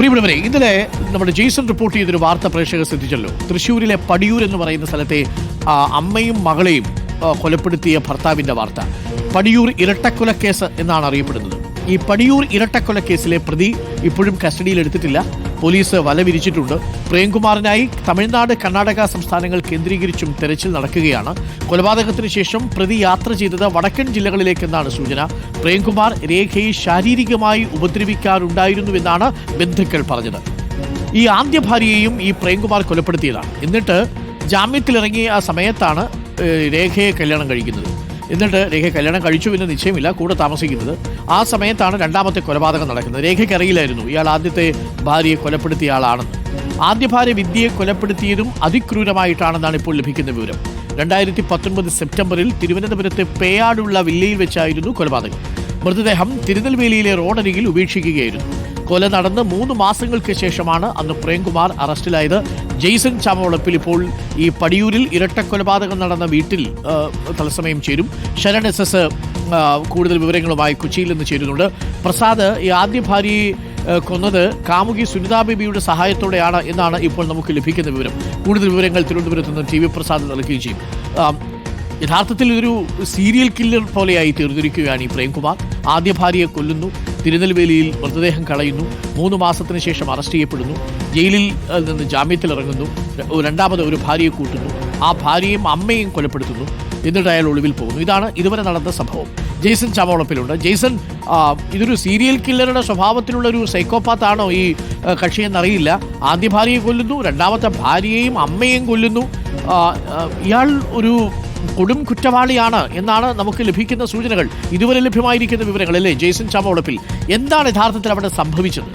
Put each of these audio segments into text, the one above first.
പ്രിയപ്പെട്ടവരെ ഇന്നലെ നമ്മുടെ ജെയ്സൺ റിപ്പോർട്ട് ചെയ്തൊരു വാർത്ത പ്രേക്ഷകർ ശ്രദ്ധിച്ചല്ലോ. തൃശ്ശൂരിലെ പടിയൂർ എന്ന് പറയുന്ന സ്ഥലത്തെ അമ്മയും മകളെയും കൊലപ്പെടുത്തിയ ഭർത്താവിന്റെ വാർത്ത. പടിയൂർ ഇരട്ടക്കൊലക്കേസ് എന്നാണ് അറിയപ്പെടുന്നത്. ഈ പടിയൂർ ഇരട്ടക്കൊലക്കേസിലെ പ്രതി ഇപ്പോഴും കസ്റ്റഡിയിൽ എടുത്തിട്ടില്ല. പോലീസ് വല വിരിച്ചിട്ടുണ്ട്. പ്രേംകുമാറിനായി തമിഴ്നാട് കർണാടക സംസ്ഥാനങ്ങൾ കേന്ദ്രീകരിച്ചും തെരച്ചിൽ നടക്കുകയാണ്. കൊലപാതകത്തിന് ശേഷം പ്രതി യാത്ര ചെയ്തത് വടക്കൻ ജില്ലകളിലേക്കെന്നാണ് സൂചന. പ്രേംകുമാർ രേഖയെ ശാരീരികമായി ഉപദ്രവിക്കാറുണ്ടായിരുന്നുവെന്നാണ് ബന്ധുക്കൾ പറഞ്ഞത്. ഈ ആദ്യ ഭാര്യയെയും ഈ പ്രേംകുമാർ കൊലപ്പെടുത്തിയതാണ്. എന്നിട്ട് ജാമ്യത്തിലിറങ്ങിയ ആ സമയത്താണ് രേഖയെ കല്യാണം കഴിക്കുന്നത്. എന്നിട്ട് രേഖ കല്യാണം കഴിച്ചു എന്ന് നിശ്ചയമില്ല കൂടെ താമസിക്കുന്നത്. ആ സമയത്താണ് രണ്ടാമത്തെ കൊലപാതകം നടക്കുന്നത്. രേഖയ്ക്ക് അറിയില്ലായിരുന്നു ഇയാൾ ആദ്യത്തെ ഭാര്യയെ കൊലപ്പെടുത്തിയ ആളാണെന്ന്. ആദ്യ ഭാര്യ വിദ്യയെ കൊലപ്പെടുത്തിയതും അതിക്രൂരമായിട്ടാണെന്നാണ് ഇപ്പോൾ ലഭിക്കുന്ന വിവരം. രണ്ടായിരത്തി പത്തൊൻപത് സെപ്റ്റംബറിൽ തിരുവനന്തപുരത്തെ പേയാടുള്ള വില്ലയിൽ വെച്ചായിരുന്നു കൊലപാതകം. മൃതദേഹം തിരുനെൽവേലിയിലെ റോഡരികിൽ ഉപേക്ഷിക്കുകയായിരുന്നു. കൊല നടന്ന് മൂന്ന് മാസങ്ങൾക്ക് ശേഷമാണ് അന്ന് പ്രേംകുമാർ അറസ്റ്റിലായത്. ജെയ്സൺ ചാമവളപ്പിൽ ഇപ്പോൾ ഈ പടിയൂരിൽ ഇരട്ട കൊലപാതകം നടന്ന വീട്ടിൽ തത്സമയം ചേരും. ശരൺ എസ് എസ് കൂടുതൽ വിവരങ്ങളുമായി കൊച്ചിയിൽ നിന്ന് ചേരുന്നുണ്ട്. പ്രസാദ് ഈ ആദ്യ ഭാര്യയെ കൊന്നത് കാമുകി സുനിതാ ബേബിയുടെ സഹായത്തോടെയാണ് എന്നാണ് ഇപ്പോൾ നമുക്ക് ലഭിക്കുന്ന വിവരം. കൂടുതൽ വിവരങ്ങൾ തിരുവനന്തപുരത്ത് നിന്ന് ടി വി പ്രസാദ് നൽകുകയും ചെയ്യും. യഥാർത്ഥത്തിൽ ഇതൊരു സീരിയൽ കില്ലർ പോലെയായി തീർന്നിരിക്കുകയാണ് ഈ പ്രേംകുമാർ. ആദ്യ ഭാര്യയെ കൊല്ലുന്നു. തിരുനെൽവേലിയിൽ മൃതദേഹം കളയുന്നു. മൂന്ന് മാസത്തിന് ശേഷം അറസ്റ്റ് ചെയ്യപ്പെടുന്നു. ജയിലിൽ നിന്ന് ജാമ്യത്തിൽ ഇറങ്ങുന്നു രണ്ടാമത് ഒരു ഭാര്യയെ കൂട്ടുന്നു. ആ ഭാര്യയും അമ്മയും കൊലപ്പെടുത്തുന്നു. എന്നിട്ട് അയാൾ ഒളിവിൽ പോകുന്നു. ഇതാണ് ഇതുവരെ നടന്ന സംഭവം. ജെയ്സൺ ചാമോളപ്പിലുണ്ട്. ജെയ്സൺ ഇതൊരു സീരിയൽ കില്ലറുടെ സ്വഭാവത്തിലുള്ള ഒരു സൈക്കോപാത്ത് ആണോ ഈ കക്ഷി കക്ഷിയെന്നറിയില്ല. ആദ്യ ഭാര്യയെ കൊല്ലുന്നു. രണ്ടാമത്തെ ഭാര്യയെയും അമ്മയെയും കൊല്ലുന്നു. ഇയാൾ ഒരു കൊടും കുറ്റവാളിയാണ് എന്നാണ് നമുക്ക് ലഭിക്കുന്ന സൂചനകൾ. ഇതുവരെ ലഭ്യമായിരിക്കുന്ന വിവരങ്ങൾ അല്ലേ ജെയ്സൺ ചാമോളപ്പിൽ എന്താണ് യഥാർത്ഥത്തിൽ അവിടെ സംഭവിച്ചത്?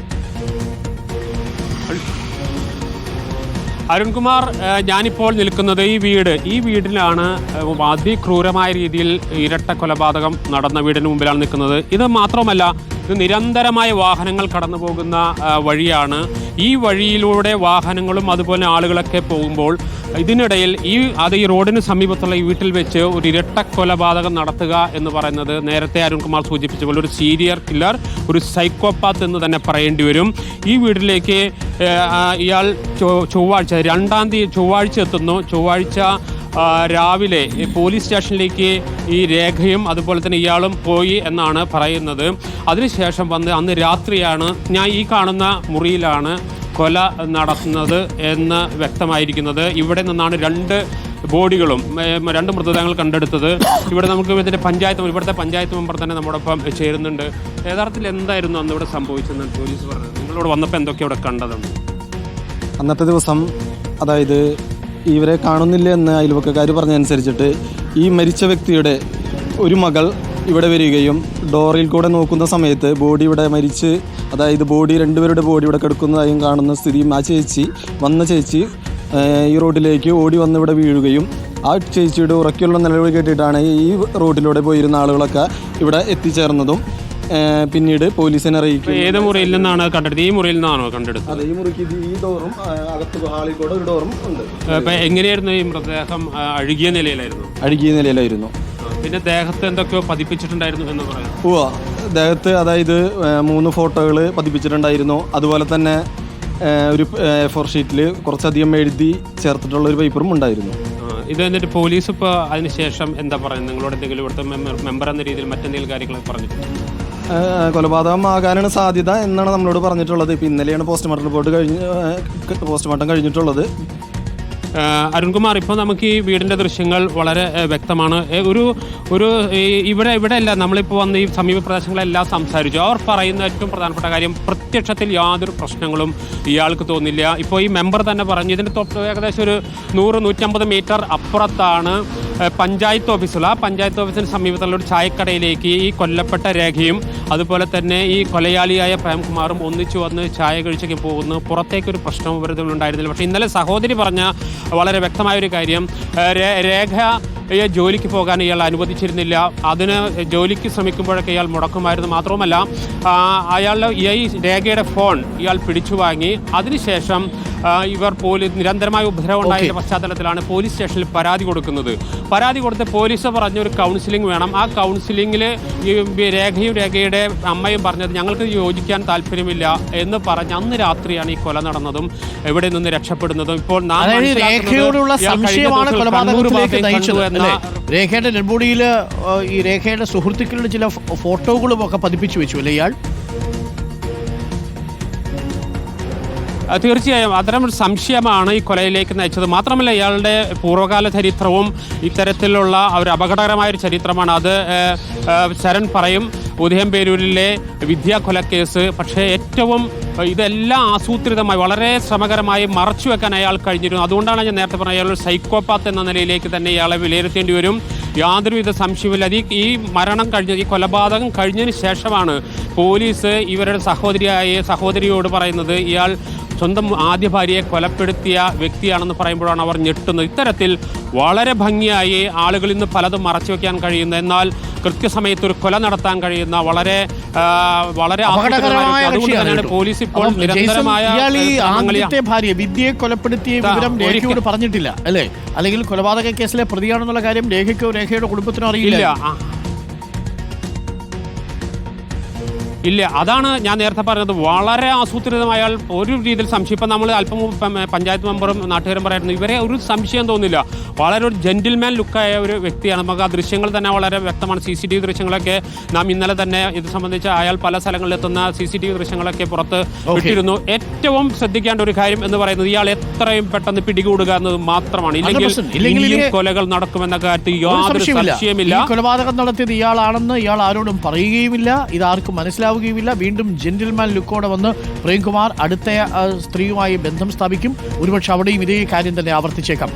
അരുൺകുമാർ ഞാനിപ്പോൾ നിൽക്കുന്നത് ഈ വീട്. ഈ വീടിലാണ് അതിക്രൂരമായ രീതിയിൽ ഇരട്ട കൊലപാതകം നടന്ന വീടിന് മുമ്പിലാണ് നിൽക്കുന്നത്. ഇത് മാത്രമല്ല ഇത് നിരന്തരമായ വാഹനങ്ങൾ കടന്നു പോകുന്ന വഴിയാണ്. ഈ വഴിയിലൂടെ വാഹനങ്ങളും അതുപോലെ ആളുകളൊക്കെ പോകുമ്പോൾ ഇതിനിടയിൽ ഈ അത് ഈ റോഡിന് സമീപത്തുള്ള ഈ വീട്ടിൽ വെച്ച് ഒരു ഇരട്ട കൊലപാതകം നടത്തുക എന്ന് പറയുന്നത് നേരത്തെ അരുൺകുമാർ സൂചിപ്പിച്ച പോലെ ഒരു സീരിയർ കില്ലർ ഒരു സൈക്കോപാത്ത് എന്ന് തന്നെ പറയേണ്ടി വരും. ഈ വീട്ടിലേക്ക് ഇയാൾ ചൊവ്വാഴ്ച രണ്ടാം തീയതി ചൊവ്വാഴ്ച എത്തുന്നു. ചൊവ്വാഴ്ച രാവിലെ പോലീസ് സ്റ്റേഷനിലേക്ക് ഈ രേഖയും അതുപോലെ തന്നെ ഇയാളും പോയി എന്നാണ് പറയുന്നത്. അതിനുശേഷം വന്ന് അന്ന് രാത്രിയാണ് ഞാൻ ഈ കാണുന്ന മുറിയിലാണ് കൊല നടത്തുന്നത് എന്ന് വ്യക്തമായിരിക്കുന്നത്. ഇവിടെ നിന്നാണ് രണ്ട് ബോഡികളും രണ്ട് മൃതദേഹങ്ങൾ കണ്ടെടുത്തത്. ഇവിടെ നമുക്ക് ഇതിന്റെ പഞ്ചായത്ത് ഇവിടുത്തെ പഞ്ചായത്ത് മെമ്പർ തന്നെ നമ്മോടൊപ്പം ചേരുന്നുണ്ട്. യഥാർത്ഥത്തിൽ എന്തായിരുന്നു അന്ന് ഇവിടെ സംഭവിച്ചതെന്ന് പോലീസ് പറഞ്ഞത്? നിങ്ങളോട് വന്നപ്പോൾ എന്തൊക്കെ ഇവിടെ കണ്ടതെന്ന്? അന്നത്തെ ദിവസം അതായത് ഇവരെ കാണുന്നില്ല എന്ന് അയൽവക്കക്കാർ പറഞ്ഞതനുസരിച്ചിട്ട് ഈ മരിച്ച വ്യക്തിയുടെ ഒരു മകൾ ഇവിടെ വരികയും ഡോറിൽ കൂടെ നോക്കുന്ന സമയത്ത് ബോഡി ഇവിടെ മരിച്ച് അതായത് ബോഡി രണ്ടുപേരുടെ ബോഡി ഇവിടെ കിടക്കുന്നതായും കാണുന്ന സ്ഥിതിയും ആ ചേച്ചി വന്ന ചേച്ചി ഈ റോഡിലേക്ക് ഓടി വന്ന് ഇവിടെ വീഴുകയും ആ ചേച്ചിയുടെ ഉറക്കിയുള്ള നിലവിളി കേട്ടിട്ടാണ് ഈ റോഡിലൂടെ പോയിരുന്ന ആളുകളൊക്കെ ഇവിടെ എത്തിച്ചേർന്നതും. പിന്നീട് പോലീസിനെ അറിയിക്കും. ഏത് മുറിയിൽ നിന്നാണ് കണ്ടെടുത്തത്? ഈ മുറിയിൽ നിന്നാണോ കണ്ടെടുത്തത്? അതെ ഈ മുറിക്ക് ഈ ഡോറും അകത്ത് ഹാളിൽ കൂടെ ഒരു ഡോറും ഉണ്ട്. അപ്പൊ എങ്ങനെയായിരുന്നു ഈ മൃതദേഹം അഴുകിയ നിലയിലായിരുന്നു? അഴുകിയ നിലയിലായിരുന്നു. പിന്നെ ദേഹത്ത് എന്തൊക്കെയോ പതിപ്പിച്ചിട്ടുണ്ടായിരുന്നു എന്ന് പറയാം. ഉവ്വ ദേഹത്ത് അതായത് മൂന്ന് ഫോട്ടോകൾ പതിപ്പിച്ചിട്ടുണ്ടായിരുന്നു. അതുപോലെ തന്നെ ഒരു ഫോർ ഷീറ്റിൽ കുറച്ചധികം എഴുതി ചേർത്തിട്ടുള്ള ഒരു പേപ്പറും ഉണ്ടായിരുന്നു. ഇത് എന്നിട്ട് പോലീസ് ഇപ്പോൾ അതിനുശേഷം എന്താ പറയുന്നത്? നിങ്ങളോട് എന്തെങ്കിലും ഇവിടുത്തെ മെമ്പർ എന്ന രീതിയിൽ മറ്റെന്തെങ്കിലും കാര്യങ്ങളൊക്കെ പറഞ്ഞിട്ടുണ്ട്? കൊലപാതകം ആകാനാണ് സാധ്യത എന്നാണ് നമ്മളോട് പറഞ്ഞിട്ടുള്ളത്. ഇപ്പം ഇന്നലെയാണ് പോസ്റ്റ്മോർട്ടം റിപ്പോർട്ട് കഴിഞ്ഞ് പോസ്റ്റ്മോർട്ടം കഴിഞ്ഞിട്ടുള്ളത്. അരുൺകുമാർ ഇപ്പോൾ നമുക്ക് ഈ വീടിന്റെ ദൃശ്യങ്ങൾ വളരെ വ്യക്തമാണ്. ഒരു ഒരു ഇവിടെ ഇവിടെ അല്ല നമ്മളിപ്പോൾ വന്ന് ഈ സമീപ പ്രദേശങ്ങളെല്ലാം സംസാരിച്ചു. അവർ പറയുന്ന ഏറ്റവും പ്രധാനപ്പെട്ട കാര്യം പ്രത്യക്ഷത്തിൽ യാതൊരു പ്രശ്നങ്ങളും ഇയാൾക്ക് തോന്നില്ല. ഇപ്പോൾ ഈ മെമ്പർ തന്നെ പറഞ്ഞു ഇതിന്റെ ഏകദേശം ഒരു നൂറ് നൂറ്റമ്പത് മീറ്റർ അപ്പുറത്താണ് പഞ്ചായത്ത് ഓഫീസുള്ള പഞ്ചായത്ത് ഓഫീസിന് സമീപത്തുള്ള ഒരു ചായക്കടയിലേക്ക് ഈ കൊല്ലപ്പെട്ട രേഖയും അതുപോലെ തന്നെ ഈ കൊലയാളിയായ പ്രേംകുമാറും ഒന്നിച്ചു വന്ന് ചായ കഴിച്ചൊക്കെ പോകുന്നു. പുറത്തേക്കൊരു പ്രശ്നവും ഉണ്ടായിരുന്നില്ല. പക്ഷേ ഇന്നലെ സഹോദരി പറഞ്ഞ വളരെ വ്യക്തമായ ഒരു കാര്യം രേഖ ഇയാൾ ജോലിക്ക് പോകാൻ ഇയാൾ അനുവദിച്ചിരുന്നില്ല. അതിന് ജോലിക്ക് ശ്രമിക്കുമ്പോഴൊക്കെ ഇയാൾ മുടക്കുമായിരുന്നു. മാത്രവുമല്ല അയാളുടെ ഈ രേഖയുടെ ഫോൺ ഇയാൾ പിടിച്ചു വാങ്ങി അതിനുശേഷം ഇവർ പോലീസ് നിരന്തരമായ ഉപദ്രവം ഉണ്ടായ പശ്ചാത്തലത്തിലാണ് പോലീസ് സ്റ്റേഷനിൽ പരാതി കൊടുക്കുന്നത്. പരാതി കൊടുത്ത് പോലീസ് പറഞ്ഞ ഒരു കൗൺസിലിംഗ് വേണം. ആ കൗൺസിലിംഗിൽ ഈ രേഖയും രേഖയുടെ അമ്മയും പറഞ്ഞത് ഞങ്ങൾക്ക് യോജിക്കാൻ താല്പര്യമില്ല എന്ന് പറഞ്ഞ് അന്ന് രാത്രിയാണ് ഈ കൊല നടന്നതും എവിടെ നിന്ന് രക്ഷപ്പെടുന്നതും. ഇപ്പോൾ രേഖയുടെ നെൽബോഡിയിൽ ഈ രേഖയുടെ സുഹൃത്തുക്കളുടെ ചില ഫോട്ടോകളും ഒക്കെ പതിപ്പിച്ചു വെച്ചു അല്ലേ ഇയാൾ? തീർച്ചയായും. അത്തരം ഒരു സംശയമാണ് ഈ കൊലയിലേക്ക് നയിച്ചത്. മാത്രമല്ല ഇയാളുടെ പൂർവകാല ചരിത്രവും ഇത്തരത്തിലുള്ള ഒരു അപകടകരമായ ഒരു ചരിത്രമാണ്. അത് ശരൺ പറയും ഉദയംപേരൂരിലെ വിദ്യാ കൊലക്കേസ്. പക്ഷേ ഏറ്റവും ഇതെല്ലാം ആസൂത്രിതമായി വളരെ ശ്രമകരമായി മറച്ചു വെക്കാൻ അയാൾ കഴിഞ്ഞിരുന്നു. അതുകൊണ്ടാണ് ഞാൻ നേരത്തെ പറഞ്ഞത് അയാൾ ഒരു സൈക്കോപാത്ത് എന്ന നിലയിലേക്ക് തന്നെ ഇയാളെ വിലയിരുത്തേണ്ടി വരും. യാതൊരുവിധ സംശയമില്ല അത് ഈ മരണം കഴിഞ്ഞ ഈ കൊലപാതകം കഴിഞ്ഞതിന് ശേഷമാണ് പോലീസ് ഇവരുടെ സഹോദരിയായ സഹോദരിയോട് പറയുന്നത് ഇയാൾ സ്വന്തം ആദ്യ ഭാര്യയെ കൊലപ്പെടുത്തിയ വ്യക്തിയാണെന്ന് പറയുമ്പോഴാണ് അവർ ഞെട്ടുന്നത്. ഇത്തരത്തിൽ വളരെ ഭംഗിയായി ആളുകളിൽ നിന്ന് പലതും മറച്ചു വെക്കാൻ കഴിയുന്ന എന്നാൽ കൃത്യസമയത്ത് ഒരു കൊല നടത്താൻ കഴിയുന്ന വളരെ വളരെ അപകടകരമായ പോലീസ് ഇപ്പോൾ നിരന്തരമായ ഭാര്യ വിദ്യയെ കൊലപ്പെടുത്തിയ വിവരം രേഖയോട് പറഞ്ഞിട്ടില്ല അല്ലേ? അല്ലെങ്കിൽ കൊലപാതക കേസിലെ പ്രതിയാണെന്നുള്ള കാര്യം രേഖയ്ക്കോ രേഖയുടെ കുടുംബത്തിനോ അറിയില്ല. ഇല്ല അതാണ് ഞാൻ നേരത്തെ പറഞ്ഞത്. വളരെ ആസൂത്രിതമായ ഒരു രീതിയിൽ സംശയം. ഇപ്പം നമ്മൾ അല്പം പഞ്ചായത്ത് മെമ്പറും നാട്ടുകാരും പറയായിരുന്നു ഇവരെ ഒരു സംശയം തോന്നില്ല. വളരെ ഒരു ജെന്റിൽമാൻ ലുക്കായ ഒരു വ്യക്തിയാണ്. നമുക്ക് ആ ദൃശ്യങ്ങൾ തന്നെ വളരെ വ്യക്തമാണ്. സി സി ടി വി ദൃശ്യങ്ങളൊക്കെ നാം ഇന്നലെ തന്നെ ഇത് സംബന്ധിച്ച് അയാൾ പല സ്ഥലങ്ങളിൽ എത്തുന്ന സി സി ടി വി ദൃശ്യങ്ങളൊക്കെ പുറത്ത് വിട്ടിരുന്നു ഏറ്റവും ശ്രദ്ധിക്കേണ്ട ഒരു കാര്യം എന്ന് പറയുന്നത് ഇയാൾ എത്രയും പെട്ടെന്ന് പിടികൂടുക എന്നത് മാത്രമാണ്. ഇല്ലെങ്കിൽ 100% ഇല്ലെങ്കിൽ ഇനിയും കൊലകൾ നടക്കുമെന്ന കാര്യത്തിൽ യാതൊരു സംശയമില്ല കൊലപാതകം നടത്തിയത് ഇയാളാണെന്ന് ഇയാൾ ആരോടും പറയുകയുമില്ല. ഇത് ആർക്കും മനസ്സിലാവുകയുമില്ല വീണ്ടും ജെന്റിൽമാൻ ലുക്കോടെ വന്ന് പ്രേംകുമാർ അടുത്ത സ്ത്രീയുമായി ബന്ധം സ്ഥാപിക്കും. ഒരുപക്ഷെ അവിടെയും ഇതേ കാര്യം തന്നെ ആവർത്തിച്ചേക്കാം.